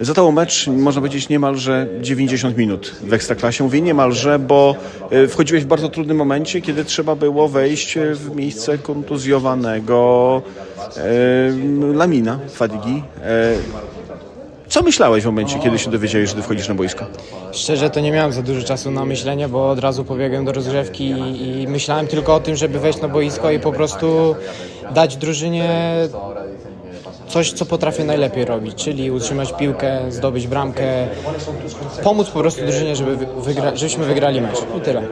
Za to mecz, można powiedzieć, niemalże 90 minut w Ekstraklasie. Mówię niemalże, bo e, wchodziłeś w bardzo trudnym momencie, kiedy trzeba było wejść w miejsce kontuzjowanego e, Lamina, Fadigi. E, co myślałeś w momencie, kiedy się dowiedziałeś, że ty wchodzisz na boisko? Szczerze to nie miałem za dużo czasu na myślenie, bo od razu pobiegłem do rozgrzewki i, i myślałem tylko o tym, żeby wejść na boisko i po prostu dać drużynie coś, co potrafię najlepiej robić, czyli utrzymać piłkę, zdobyć bramkę, pomóc po prostu drużynie, żeby wygra, żebyśmy wygrali mecz. I tyle. E,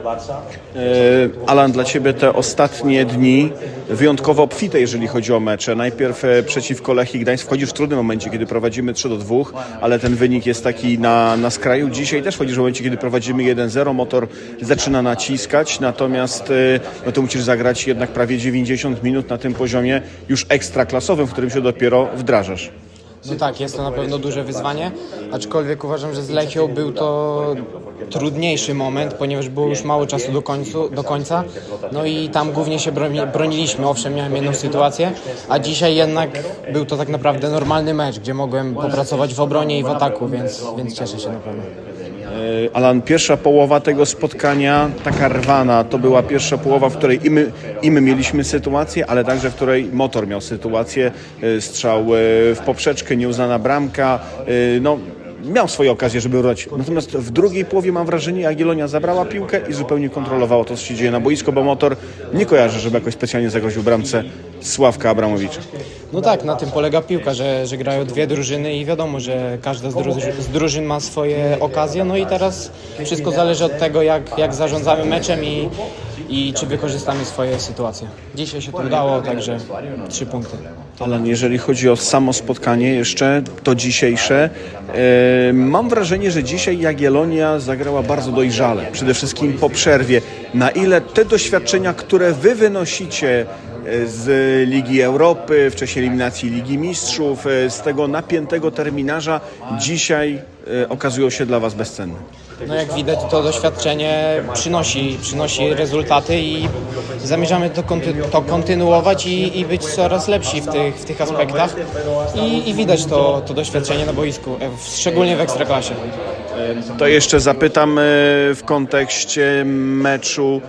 Alan, dla Ciebie te ostatnie dni wyjątkowo obfite, jeżeli chodzi o mecze. Najpierw e, przeciwko Lechii Gdańsk wchodzisz w trudnym momencie, kiedy prowadzimy 3 do 2, ale ten wynik jest taki na, na skraju. Dzisiaj też wchodzisz w momencie, kiedy prowadzimy 1-0, motor zaczyna naciskać, natomiast e, no to musisz zagrać jednak prawie 90 minut na tym poziomie już ekstraklasowym, w którym się dopiero wdrażasz. No tak, jest to na pewno duże wyzwanie, aczkolwiek uważam, że z Lechią był to trudniejszy moment, ponieważ było już mało czasu do, końcu, do końca. No i tam głównie się broni, broniliśmy. Owszem, miałem jedną sytuację, a dzisiaj jednak był to tak naprawdę normalny mecz, gdzie mogłem popracować w obronie i w ataku, więc, więc cieszę się na pewno. E, Alan, pierwsza połowa tego spotkania, taka rwana, to była pierwsza połowa, w której i my, i my mieliśmy sytuację, ale także w której motor miał sytuację, e, strzał e, w poprzeczkę, nieuznana bramka, no miał swoje okazje, żeby urwać. Natomiast w drugiej połowie mam wrażenie, Jagiellonia zabrała piłkę i zupełnie kontrolowała to, co się dzieje na boisku, bo motor nie kojarzy, żeby jakoś specjalnie zagroził bramce Sławka Abramowicza. No tak, na tym polega piłka, że, że grają dwie drużyny i wiadomo, że każda z, drużyn, z drużyn ma swoje okazje. No i teraz wszystko zależy od tego, jak, jak zarządzamy meczem i, i czy wykorzystamy swoje sytuacje. Dzisiaj się to udało, także trzy punkty. Alan, jeżeli chodzi o samo spotkanie jeszcze, to dzisiejsze, e, mam wrażenie, że dzisiaj Jagiellonia zagrała bardzo dojrzale, przede wszystkim po przerwie. Na ile te doświadczenia, które wy wynosicie z Ligi Europy, wcześniej eliminacji Ligi Mistrzów, e, z tego napiętego terminarza, dzisiaj e, okazują się dla was bezcenne. No jak widać, to doświadczenie przynosi, przynosi rezultaty i zamierzamy to, to kontynuować i, i być coraz lepsi w tych, w tych aspektach. I, i widać to, to doświadczenie na boisku, e, szczególnie w Ekstraklasie. To jeszcze zapytam e, w kontekście meczu,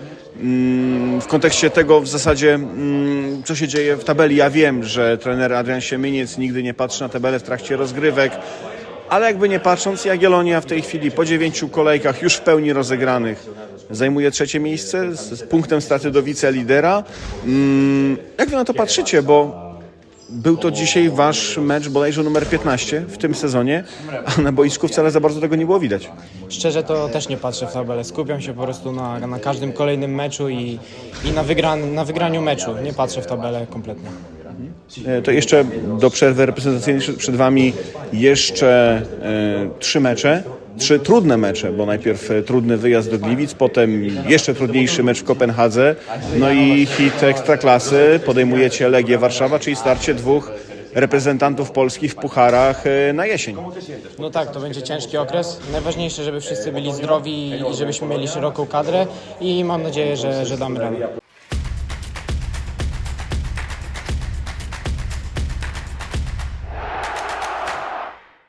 w kontekście tego w zasadzie, mm, co się dzieje w tabeli. Ja wiem, że trener Adrian Siemieniec nigdy nie patrzy na tabelę w trakcie rozgrywek, ale jakby nie patrząc, Jagiellonia w tej chwili po dziewięciu kolejkach już w pełni rozegranych zajmuje trzecie miejsce z, z punktem straty do wicelidera. Mm, Jak wy na to patrzycie, bo był to dzisiaj wasz mecz bodajże numer 15 w tym sezonie, a na boisku wcale za bardzo tego nie było widać. Szczerze to też nie patrzę w tabelę. Skupiam się po prostu na, na każdym kolejnym meczu i, i na, wygran, na wygraniu meczu. Nie patrzę w tabelę kompletnie. E, To jeszcze do przerwy reprezentacyjnej przed- wami jeszcze e, trzy mecze. Trzy trudne mecze, bo najpierw e, trudny wyjazd do Gliwic, potem jeszcze trudniejszy mecz w Kopenhadze, no i hit ekstraklasy, podejmujecie Legię Warszawa, czyli starcie dwóch reprezentantów Polski w pucharach na jesień. No tak, to będzie ciężki okres. Najważniejsze, żeby wszyscy byli zdrowi i żebyśmy mieli szeroką kadrę i mam nadzieję, że, że damy radę.